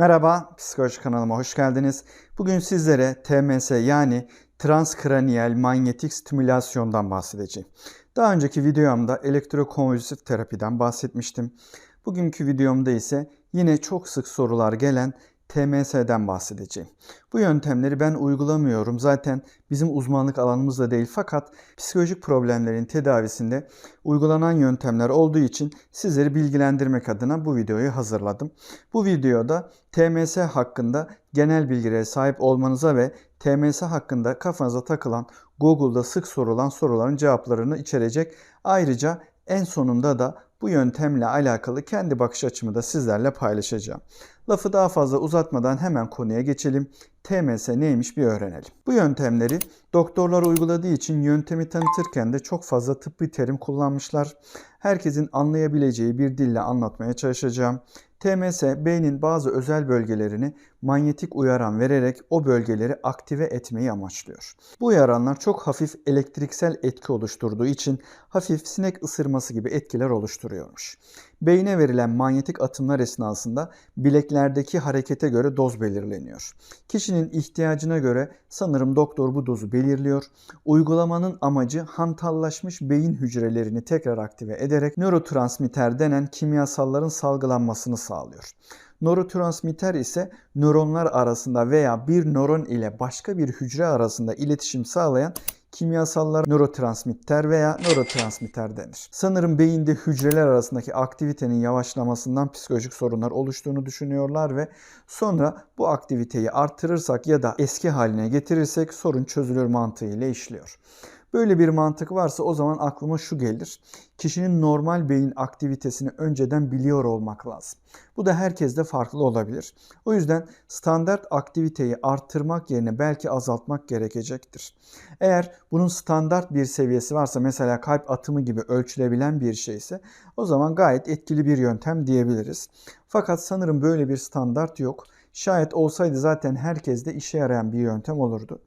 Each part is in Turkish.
Merhaba, Psikoloji kanalıma hoş geldiniz. Bugün sizlere TMS yani transkraniyel manyetik stimülasyondan bahsedeceğim. Daha önceki videomda elektrokonvülsif terapiden bahsetmiştim. Bugünkü videomda ise yine çok sık sorular gelen TMS'den bahsedeceğim. Bu yöntemleri ben uygulamıyorum. Zaten bizim uzmanlık alanımız da değil fakat psikolojik problemlerin tedavisinde uygulanan yöntemler olduğu için sizleri bilgilendirmek adına bu videoyu hazırladım. Bu videoda TMS hakkında genel bilgilere sahip olmanıza ve TMS hakkında kafanıza takılan Google'da sık sorulan soruların cevaplarını içerecek. Ayrıca en sonunda da bu yöntemle alakalı kendi bakış açımı da sizlerle paylaşacağım. Lafı daha fazla uzatmadan hemen konuya geçelim. TMS neymiş bir öğrenelim. Bu yöntemleri doktorlar uyguladığı için yöntemi tanıtırken de çok fazla tıbbi terim kullanmışlar. Herkesin anlayabileceği bir dille anlatmaya çalışacağım. TMS beynin bazı özel bölgelerini manyetik uyaran vererek o bölgeleri aktive etmeyi amaçlıyor. Bu uyaranlar çok hafif elektriksel etki oluşturduğu için hafif sinek ısırması gibi etkiler oluşturuyormuş. Beyne verilen manyetik atımlar esnasında bileklerdeki harekete göre doz belirleniyor. Kişinin ihtiyacına göre sanırım doktor bu dozu belirliyor. Uygulamanın amacı hantallaşmış beyin hücrelerini tekrar aktive ederek nörotransmitter denen kimyasalların salgılanmasını sağlıyor. Nörotransmitter ise nöronlar arasında veya bir nöron ile başka bir hücre arasında iletişim sağlayan kimyasallar nörotransmitter veya nörotransmitter denir. Sanırım beyinde hücreler arasındaki aktivitenin yavaşlamasından psikolojik sorunlar oluştuğunu düşünüyorlar ve sonra bu aktiviteyi arttırırsak ya da eski haline getirirsek sorun çözülür mantığıyla işliyor. Böyle bir mantık varsa o zaman aklıma şu gelir. Kişinin normal beyin aktivitesini önceden biliyor olmak lazım. Bu da herkeste farklı olabilir. O yüzden standart aktiviteyi arttırmak yerine belki azaltmak gerekecektir. Eğer bunun standart bir seviyesi varsa mesela kalp atımı gibi ölçülebilen bir şeyse o zaman gayet etkili bir yöntem diyebiliriz. Fakat sanırım böyle bir standart yok. Şayet olsaydı zaten herkeste işe yarayan bir yöntem olurdu.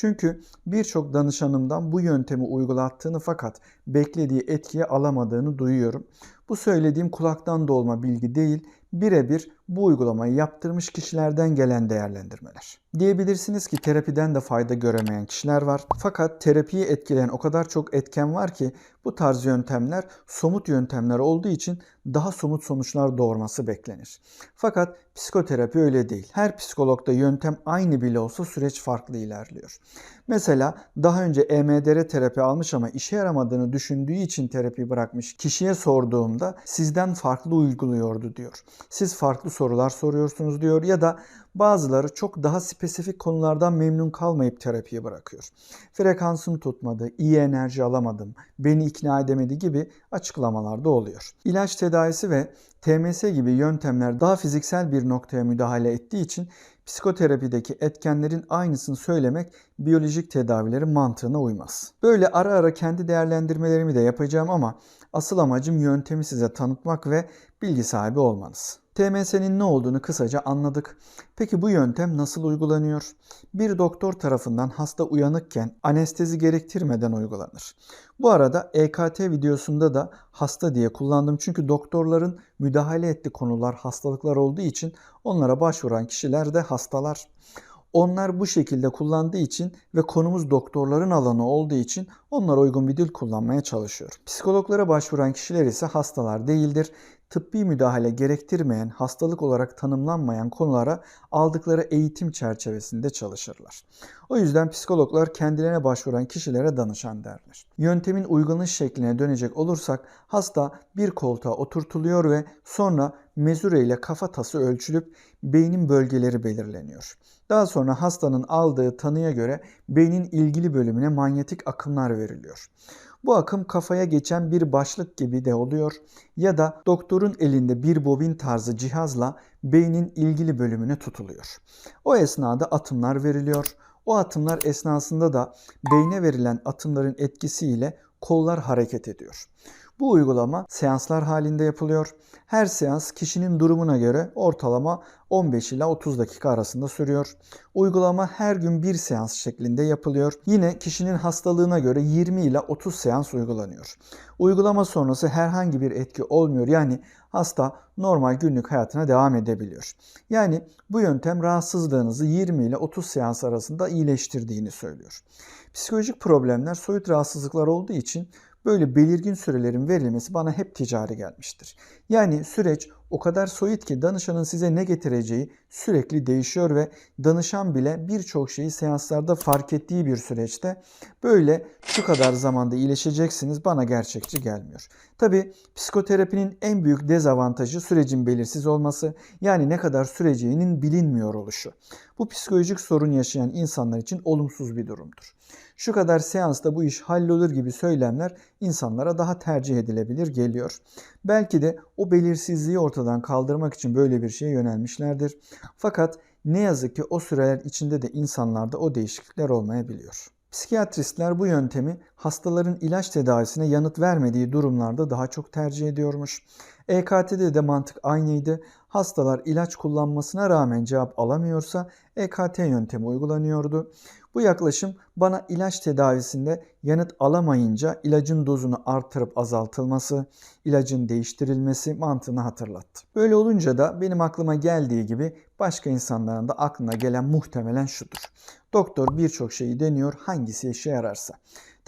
Çünkü birçok danışanımdan bu yöntemi uygulattığını fakat beklediği etkiyi alamadığını duyuyorum. Bu söylediğim kulaktan dolma bilgi değil, birebir bu uygulamayı yaptırmış kişilerden gelen değerlendirmeler. Diyebilirsiniz ki terapiden de fayda göremeyen kişiler var. Fakat terapiyi etkileyen o kadar çok etken var ki bu tarz yöntemler somut yöntemler olduğu için daha somut sonuçlar doğurması beklenir. Fakat psikoterapi öyle değil. Her psikologda yöntem aynı bile olsa süreç farklı ilerliyor. Mesela daha önce EMDR terapi almış ama işe yaramadığını düşündüğü için terapi bırakmış kişiye sorduğumda sizden farklı uyguluyordu diyor. Siz farklı sorular soruyorsunuz diyor ya da bazıları çok daha spesifik konulardan memnun kalmayıp terapiyi bırakıyor. Frekansım tutmadı, iyi enerji alamadım, beni ikna edemedi gibi açıklamalar da oluyor. İlaç tedavisi ve TMS gibi yöntemler daha fiziksel bir noktaya müdahale ettiği için psikoterapideki etkenlerin aynısını söylemek biyolojik tedavilerin mantığına uymaz. Böyle ara ara kendi değerlendirmelerimi de yapacağım ama asıl amacım yöntemi size tanıtmak ve bilgi sahibi olmanız. TMS'nin ne olduğunu kısaca anladık. Peki bu yöntem nasıl uygulanıyor? Bir doktor tarafından hasta uyanıkken anestezi gerektirmeden uygulanır. Bu arada EKT videosunda da hasta diye kullandım çünkü doktorların müdahale ettiği konular hastalıklar olduğu için onlara başvuran kişiler de hastalar. Onlar bu şekilde kullandığı için ve konumuz doktorların alanı olduğu için onlara uygun bir dil kullanmaya çalışıyorum. Psikologlara başvuran kişiler ise hastalar değildir tıbbi müdahale gerektirmeyen, hastalık olarak tanımlanmayan konulara aldıkları eğitim çerçevesinde çalışırlar. O yüzden psikologlar kendilerine başvuran kişilere danışan derler. Yöntemin uygulanış şekline dönecek olursak hasta bir koltuğa oturtuluyor ve sonra mezure ile kafatası ölçülüp beynin bölgeleri belirleniyor. Daha sonra hastanın aldığı tanıya göre beynin ilgili bölümüne manyetik akımlar veriliyor. Bu akım kafaya geçen bir başlık gibi de oluyor ya da doktorun elinde bir bobin tarzı cihazla beynin ilgili bölümüne tutuluyor. O esnada atımlar veriliyor. O atımlar esnasında da beyne verilen atımların etkisiyle kollar hareket ediyor. Bu uygulama seanslar halinde yapılıyor. Her seans kişinin durumuna göre ortalama 15 ila 30 dakika arasında sürüyor. Uygulama her gün bir seans şeklinde yapılıyor. Yine kişinin hastalığına göre 20 ila 30 seans uygulanıyor. Uygulama sonrası herhangi bir etki olmuyor. Yani hasta normal günlük hayatına devam edebiliyor. Yani bu yöntem rahatsızlığınızı 20 ile 30 seans arasında iyileştirdiğini söylüyor. Psikolojik problemler soyut rahatsızlıklar olduğu için böyle belirgin sürelerin verilmesi bana hep ticari gelmiştir. Yani süreç o kadar soyut ki danışanın size ne getireceği sürekli değişiyor ve danışan bile birçok şeyi seanslarda fark ettiği bir süreçte böyle şu kadar zamanda iyileşeceksiniz bana gerçekçi gelmiyor. Tabi psikoterapinin en büyük dezavantajı sürecin belirsiz olması yani ne kadar süreceğinin bilinmiyor oluşu. Bu psikolojik sorun yaşayan insanlar için olumsuz bir durumdur. Şu kadar seansta bu iş hallolur gibi söylemler insanlara daha tercih edilebilir geliyor. Belki de o belirsizliği ortadan kaldırmak için böyle bir şeye yönelmişlerdir. Fakat ne yazık ki o süreler içinde de insanlarda o değişiklikler olmayabiliyor. Psikiyatristler bu yöntemi hastaların ilaç tedavisine yanıt vermediği durumlarda daha çok tercih ediyormuş. EKT'de de mantık aynıydı. Hastalar ilaç kullanmasına rağmen cevap alamıyorsa EKT yöntemi uygulanıyordu. Bu yaklaşım bana ilaç tedavisinde yanıt alamayınca ilacın dozunu artırıp azaltılması, ilacın değiştirilmesi mantığını hatırlattı. Böyle olunca da benim aklıma geldiği gibi başka insanların da aklına gelen muhtemelen şudur. Doktor birçok şeyi deniyor hangisi işe yararsa.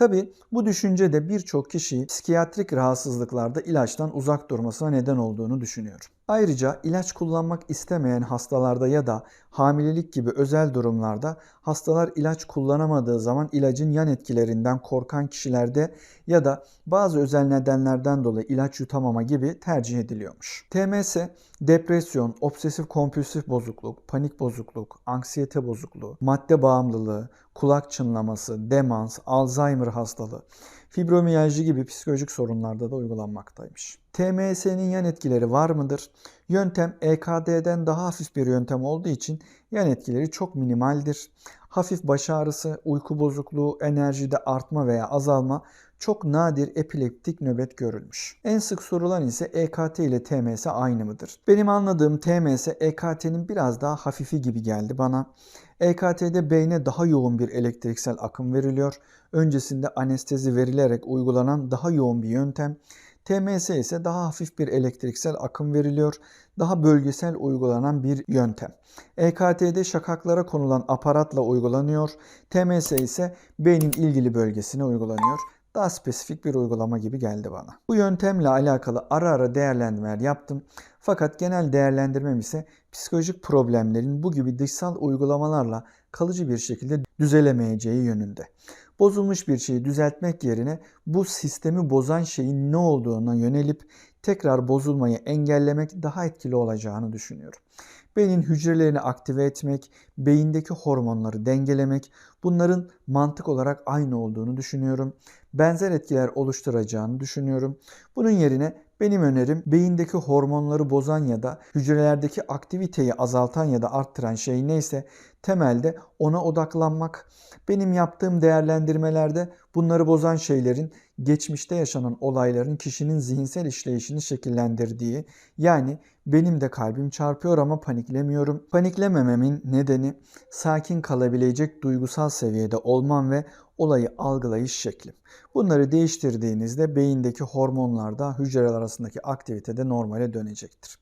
Tabi bu düşünce de birçok kişiyi psikiyatrik rahatsızlıklarda ilaçtan uzak durmasına neden olduğunu düşünüyorum. Ayrıca ilaç kullanmak istemeyen hastalarda ya da hamilelik gibi özel durumlarda hastalar ilaç kullanamadığı zaman ilacın yan etkilerinden korkan kişilerde ya da bazı özel nedenlerden dolayı ilaç yutamama gibi tercih ediliyormuş. TMS, depresyon, obsesif kompulsif bozukluk, panik bozukluk, anksiyete bozukluğu, madde bağımlılığı, kulak çınlaması, demans, Alzheimer hastalığı, fibromiyalji gibi psikolojik sorunlarda da uygulanmaktaymış. TMS'nin yan etkileri var mıdır? Yöntem EKD'den daha hafif bir yöntem olduğu için yan etkileri çok minimaldir. Hafif baş ağrısı, uyku bozukluğu, enerjide artma veya azalma çok nadir epileptik nöbet görülmüş. En sık sorulan ise EKT ile TMS aynı mıdır? Benim anladığım TMS EKT'nin biraz daha hafifi gibi geldi bana. EKT'de beyne daha yoğun bir elektriksel akım veriliyor. Öncesinde anestezi verilerek uygulanan daha yoğun bir yöntem. TMS ise daha hafif bir elektriksel akım veriliyor. Daha bölgesel uygulanan bir yöntem. EKT'de şakaklara konulan aparatla uygulanıyor. TMS ise beynin ilgili bölgesine uygulanıyor daha spesifik bir uygulama gibi geldi bana. Bu yöntemle alakalı ara ara değerlendirmeler yaptım. Fakat genel değerlendirmem ise psikolojik problemlerin bu gibi dışsal uygulamalarla kalıcı bir şekilde düzelemeyeceği yönünde. Bozulmuş bir şeyi düzeltmek yerine bu sistemi bozan şeyin ne olduğuna yönelip tekrar bozulmayı engellemek daha etkili olacağını düşünüyorum. Beynin hücrelerini aktive etmek, beyindeki hormonları dengelemek bunların mantık olarak aynı olduğunu düşünüyorum. Benzer etkiler oluşturacağını düşünüyorum. Bunun yerine benim önerim beyindeki hormonları bozan ya da hücrelerdeki aktiviteyi azaltan ya da arttıran şey neyse temelde ona odaklanmak. Benim yaptığım değerlendirmelerde bunları bozan şeylerin geçmişte yaşanan olayların kişinin zihinsel işleyişini şekillendirdiği yani benim de kalbim çarpıyor ama paniklemiyorum. Paniklemememin nedeni sakin kalabilecek duygusal seviyede olmam ve olayı algılayış şeklim. Bunları değiştirdiğinizde beyindeki hormonlarda hücreler arasındaki aktivite de normale dönecektir.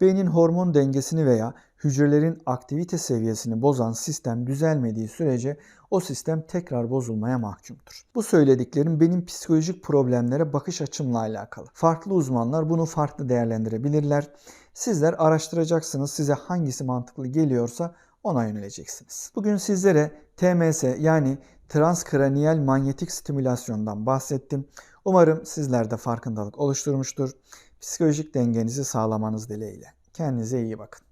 Beynin hormon dengesini veya hücrelerin aktivite seviyesini bozan sistem düzelmediği sürece o sistem tekrar bozulmaya mahkumdur. Bu söylediklerim benim psikolojik problemlere bakış açımla alakalı. Farklı uzmanlar bunu farklı değerlendirebilirler. Sizler araştıracaksınız size hangisi mantıklı geliyorsa ona yöneleceksiniz. Bugün sizlere TMS yani transkraniyel manyetik stimülasyondan bahsettim. Umarım sizler de farkındalık oluşturmuştur. Psikolojik dengenizi sağlamanız dileğiyle. Kendinize iyi bakın.